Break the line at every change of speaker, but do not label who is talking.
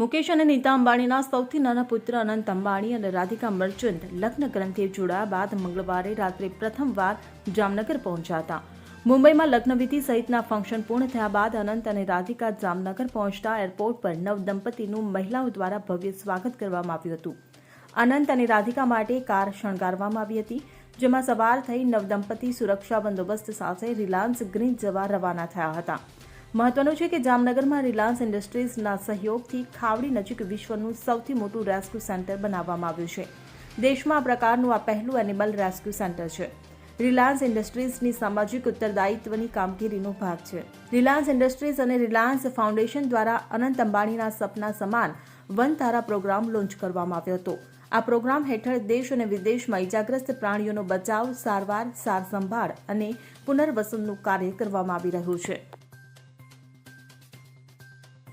મુકેશ અને નીતા અંબાણીના સૌથી નાના પુત્ર અનંત અંબાણી અને રાધિકા મર્ચન્ટ લગ્ન ગ્રંથિએ જોડાયા બાદ મંગળવારે રાત્રે પ્રથમવાર જામનગર પહોંચ્યા હતા. મુંબઈમાં લગ્નવિધિ સહિતના ફંક્શન પૂર્ણ થયા બાદ અનંત અને રાધિકા જામનગર પહોંચતા એરપોર્ટ પર નવ દંપતીનું મહિલાઓ દ્વારા ભવ્ય સ્વાગત કરવામાં આવ્યું હતું. અનંત અને રાધિકા માટે કાર શણગારવામાં આવી હતી, જેમાં સવાર થઈ નવદંપતિ સુરક્ષા બંદોબસ્ત સાથે રિલાયન્સ ગ્રીન જવા રવાના થયા હતા. મહત્વનું છે કે જામનગરમાં રિલાયન્સ ઇન્ડસ્ટ્રીઝના સહયોગથી ખાવડી નજીક વિશ્વનું સૌથી મોટું રેસ્ક્યુ સેન્ટર બનાવવામાં આવ્યું છે. દેશમાં આ પ્રકારનું આ પહેલું એનિમલ રેસ્ક્યુ સેન્ટર છે. રિલાયન્સ ઇન્ડસ્ટ્રીઝની સામાજિક ઉત્તરદાયિત્વની કામગીરીનો ભાગ છે. રિલાયન્સ ઇન્ડસ્ટ્રીઝ અને રિલાયન્સ ફાઉન્ડેશન દ્વારા અનંત અંબાણીના સપના સમાન વન તારા પ્રોગ્રામ લોન્ચ કરવામાં આવ્યો હતો. આ પ્રોગ્રામ હેઠળ દેશ અને વિદેશમાં ઇજાગ્રસ્ત પ્રાણીઓનો બચાવ, સારવાર સાર સંભાળ અને પુનર્વસનનું કાર્ય કરવામાં આવી રહ્યું છે.